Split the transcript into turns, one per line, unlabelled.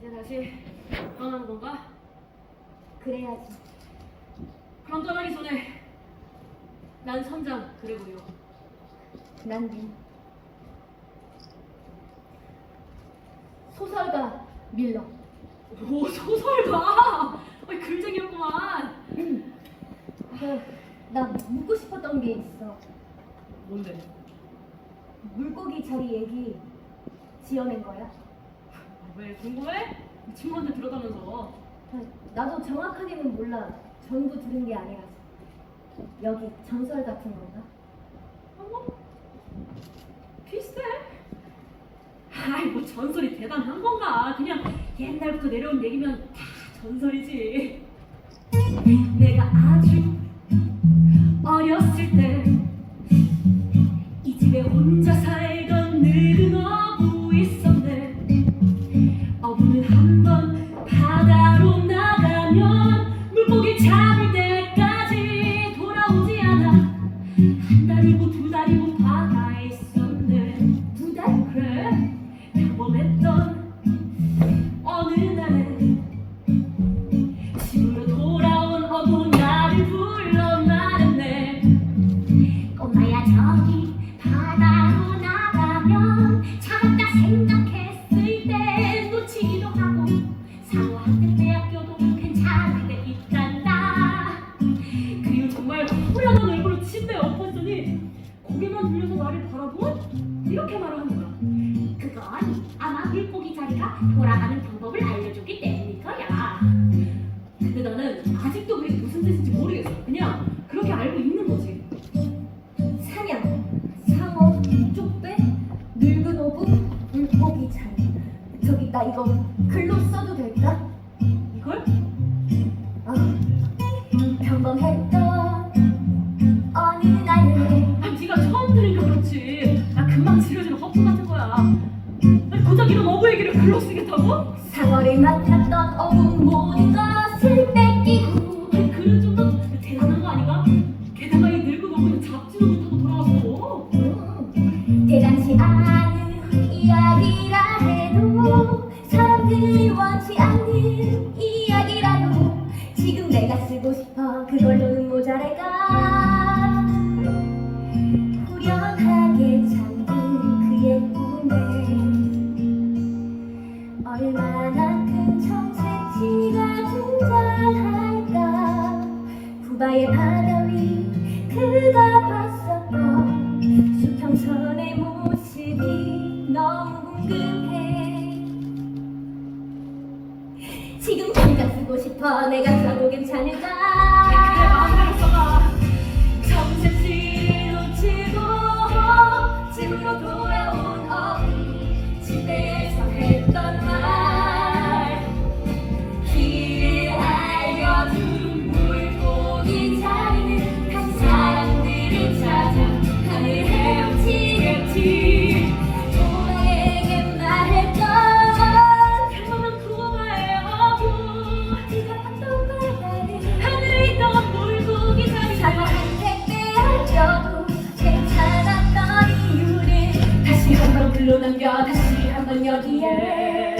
이제 다시 떠나는 건가?
그래야지.
그럼 떠나기 전에 난 선장 그래 보여.
난 민. 소설가 밀러.
오 소설가. 어이 글쟁이였구만.
그, 나 묻고 싶었던 게 있어.
뭔데?
물고기 자리 얘기 지어낸 거야?
아, 왜 궁금해? 친구한테 들었다면서.
그, 나도 정확하게는 몰라. 전부 들은 게 아니라서. 여기 전설 같은 건가?
어머? 비슷해. 아이 뭐 전설이 대단한 건가? 그냥 옛날부터 내려온 얘기면 다 전설이지. 내가 아주 어렸을 때 이 집에 혼자 살던 늙은 고개만 들려서 나를 바라본 이렇게 말하는 거야 그건 아마 물고기 자리가 돌아가는 방법을 알려주기 때문일 거야 근데 나는 아직도 그게 무슨 뜻인지 모르겠어 그냥 그렇게 알고 있는 거지
사냥, 상어, 쪽배, 늙은 어부, 물고기 자리. 저기 나 이거 글로 써도 될까?
쓰겠다고?
상어를 만났던 어부 모든 것을 뺏기고
아니 좀더 대단한 거 아닌가? 게다가 이 늙은 어부는 잡지도 못하고 돌아왔어
음, 대단치 않은 이야기라 해도 사람들이 원치 않는 바의 바다 위 그가 봤었던 수평선의 모습이 너무 궁금해. 지금 당장 쓰고 싶어 내가 써도 괜찮을까?
마음대로 써봐. 정체치를 놓치고 집으로 돌아온 어부 집에서 했던 말
괜찮았던 이유를
다시 한번 글로 남겨 다시 한번 여기에